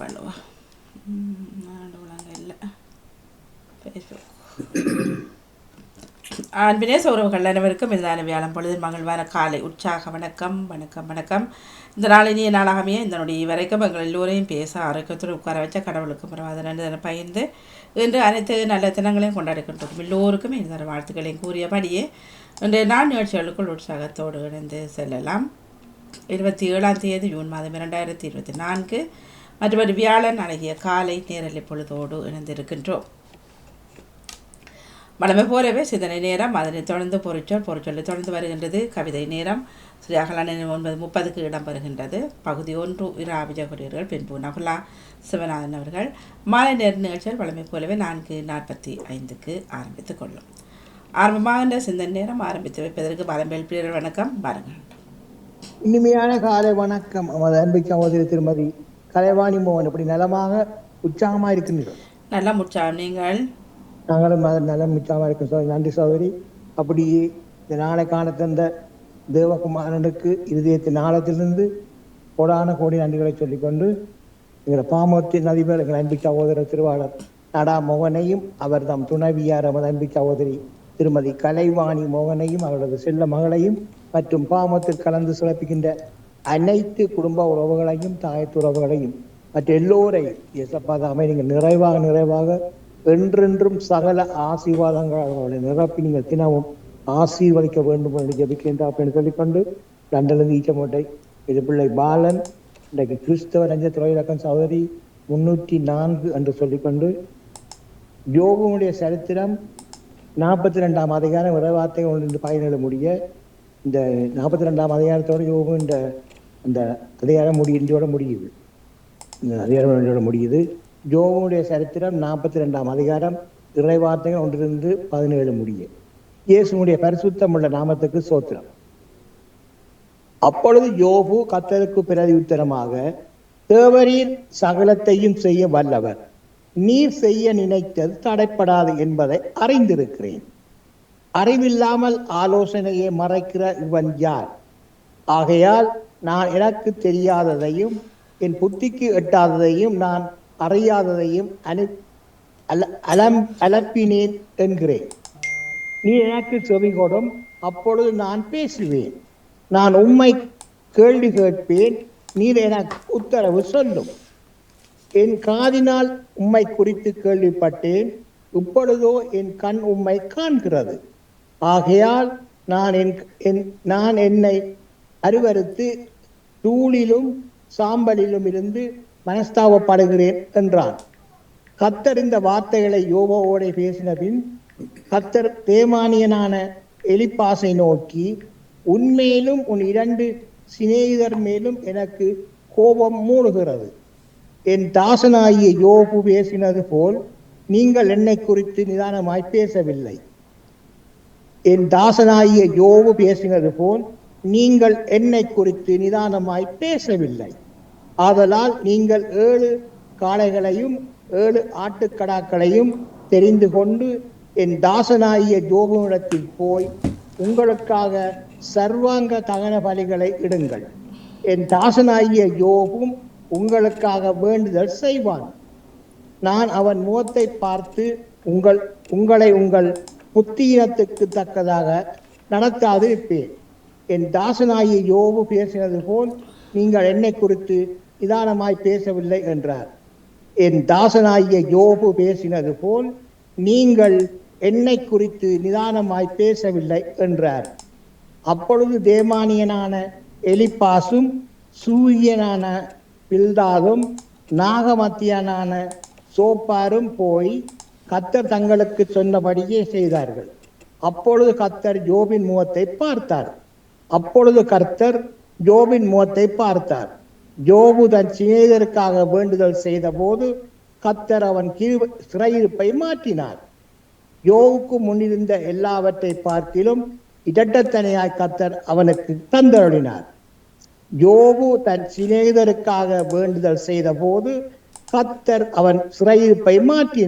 பண்ணுவா நாடு இல்லை. ஃபேஸ்புக் அன்பினே சௌரவர்கள் அனைவருக்கும் இதான வியாழம் பொழுது மகிழ்வான காலை. உற்சாக வணக்கம் வணக்கம் வணக்கம். இந்த நாள் இனிய நாளாகவே இந்த நொடி வரைக்கும் எங்கள் எல்லோரையும் பேச ஆரோக்கியத்தோடு உட்கார வச்ச கடவுளுக்கு பரவாத நன்றி பகிர்ந்து இன்று அனைத்து நல்ல தினங்களையும் கொண்டாடுகின்றோம் எல்லோருக்கும் இந்த வாழ்த்துக்களையும் கூறியபடியே இன்றைய நாள் நிகழ்ச்சிகளுக்குள் உற்சாகத்தோடு இணைந்து செல்லலாம். இருபத்தி ஏழாம் தேதி ஜூன் மாதம் இரண்டாயிரத்தி இருபத்தி நான்கு. மற்றபடி வியாழன் அழகிய காலை நேரலை பொழுதோடு இணைந்திருக்கின்றோம். வளமை போலவே சிந்தனை நேரம் அதனை தொடர்ந்து பொருட்சொல் பொறிச்சொல்லை தொடர்ந்து வருகின்றது. கவிதை நேரம் ஸ்ரீ அகலான ஒன்பது முப்பதுக்கு இடம் வருகின்றது பகுதி ஒன்று இரா விஜயகுரியர்கள் பின்பு நகுலா சிவநாதன் அவர்கள். மாலை நேர நிகழ்ச்சிகள் வளமை போலவே நான்கு நாற்பத்தி ஐந்துக்கு ஆரம்பித்துக் கொள்ளும். ஆரம்பமாக சிந்தனை நேரம் ஆரம்பித்து வைப்பதற்கு பலம்பேல் பிரியர் வணக்கம். பாருங்கள். இனிமையான காலை வணக்கம். நமது அன்பு சகோதரி திருமதி கலைவாணி மோகன் இப்படி நலமாக உற்சாகமா இருக்கின்றீர்கள். நல்லா முற்றாம் நீங்கள்? நாங்களும் நலம் உற்சாகமா இருக்கும் சகோதரி. நன்றி சகோதரி. அப்படி இந்த நாளை காண தந்த தேவகுமாரனுக்கு இருதயத்தின் ஆழத்திலிருந்து கோடான கோடி நன்றிகளை சொல்லிக்கொண்டு எங்கள் பாமத்தின் அதிபர் எங்கள் அன்பு சகோதரர் திருவாளர் நடா மோகனையும் அவர் தம் துணைவியார் நமது அன்பு சகோதரி திருமதி கலைவாணி மோகனையும் அவரது செல்ல மகளையும் மற்றும் பாமத்தில் கலந்து சிறப்பிக்கின்ற அனைத்து குடும்ப உறவுகளையும் தாயத்து உறவுகளையும் மற்ற எல்லோரையும் இயேசப்பாதாமை நீங்கள் நிறைவாக நிறைவாக என்றென்றும் சகல ஆசீர்வாதங்கள் அவர்களை நிரப்பி நீங்கள் தினமும் ஆசீர்வதிக்க வேண்டும் என்று ஜெபிக்கின்றார் அப்படின்னு சொல்லிக்கொண்டு லண்டனிலிருந்து ஈச்சமோட்டை இது பிள்ளை பாலன். இன்றைக்கு கிறிஸ்தவ ரஞ்ச துறையிலக்கம் சௌதரி முன்னூற்றி நான்கு என்று சொல்லிக்கொண்டு யோகனுடைய சரித்திரம் நாற்பத்தி ரெண்டாம் அதிகாரம் விரைவார்த்தை ஒன்று பயனிட முடிய இந்த நாற்பத்தி ரெண்டாம் அதிகாரத்தோடு யோகம் இந்த அந்த அதிகாரம் முடி முடியுது. அதிகாரம் இன்றோட முடியுது. ஜோவனுடைய சரித்திரம் நாற்பத்தி ரெண்டாம் அதிகாரம் இறைவார்த்தைகள் ஒன்றிலிருந்து பதினேழு முடிய. இயேசுனுடைய பரிசுத்தம் உள்ள நாமத்துக்கு சோத்திரம். அப்பொழுது யோபு கத்தருக்கு பிரதி உத்தரமாக தேவரீர் சகலத்தையும் செய்ய வல்லவர். நீர் செய்ய நினைத்தது தடைப்படாது என்பதை அறிந்திருக்கிறேன். அறிவில்லாமல் ஆலோசனையை மறைக்கிற இவன் யார்? ஆகையால் நான் எனக்கு தெரியாததையும் என் புத்திக்கு எட்டாததையும் நான் அறியாததையும் அனு அல அலம் அலப்பினேன் என்கிறேன். நீ எனக்கு செவி கொடும் அப்பொழுது நான் பேசுவேன். நான் உம்மை கேள்வி கேட்பேன் நீர் எனக்கு உத்தரவு சொல்லும். என் காதினால் உம்மை குறித்து கேள்விப்பட்டேன் இப்பொழுதோ என் கண் உம்மை காண்கிறது. ஆகையால் நான் என் என் நான் என்னை அருவருத்து தூளிலும் சாம்பலிலும் இருந்து மனஸ்தாபப்படுகிறேன் என்றான். கத்தர் இந்த வார்த்தைகளை யோபோவோட பேசின பின் கத்தர் தேமானியனான எலிப்பாசை நோக்கி உன்மேலும் உன் இரண்டு சிநேகிதர் மேலும் எனக்கு கோபம் மூடுகிறது. என் தாசனாகிய யோபு பேசினது போல் நீங்கள் என்னை குறித்து நிதானமாய் பேசவில்லை. என் தாசனாகிய யோபு பேசினது போல் நீங்கள் என்னை குறித்து நிதானமாய் பேசவில்லை. ஆதலால் நீங்கள் ஏழு காளைகளையும் ஏழு ஆட்டுக்கடாக்களையும் தெரிந்து கொண்டு என் தாசனாகிய யோபுவிடத்தில் போய் உங்களுக்காக சர்வாங்க தகன பலிகளை இடுங்கள். என் தாசனாகிய யோபும் உங்களுக்காக வேண்டுதல் செய்வான். நான் அவன் முகத்தை பார்த்து உங்கள் உங்களை உங்கள் புத்தீனத்துக்கு தக்கதாக நடத்தாது இருப்பேன் என் தாசனாகிய யோபு பேசினது போல் நீங்கள் என்னை குறித்து நிதானமாய் பேசவில்லை என்றார். என் தாசனாகிய யோபு பேசினது போல் நீங்கள் என்னை குறித்து நிதானமாய் பேசவில்லை என்றார். அப்பொழுது தேமானியனான எலிப்பாசும் சூரியனான பில்தாதும் நாகமத்தியனான சோப்பாரும் போய் கத்தர் தங்களுக்கு சொன்னபடியே செய்தார்கள். அப்பொழுது கத்தர் ஜோபின் முகத்தை பார்த்தார். அப்பொழுது கர்த்தர் ஜோபின் முகத்தை பார்த்தார். ஜோபு தன் சிநேகருக்காக வேண்டுதல் செய்த போது கத்தர் அவன் கீழ் சிறையிருப்பை மாற்றினார். யோவுக்கு முன்னிருந்த எல்லாவற்றை பார்க்கிலும் இடட்டத்தனையாய் கத்தர் அவனுக்கு தந்தருளினார். யோபு தன் சிநேகிதருக்காக வேண்டுதல் செய்த போது கத்தர் அவன் சிறையிருப்பை மாற்றினார்.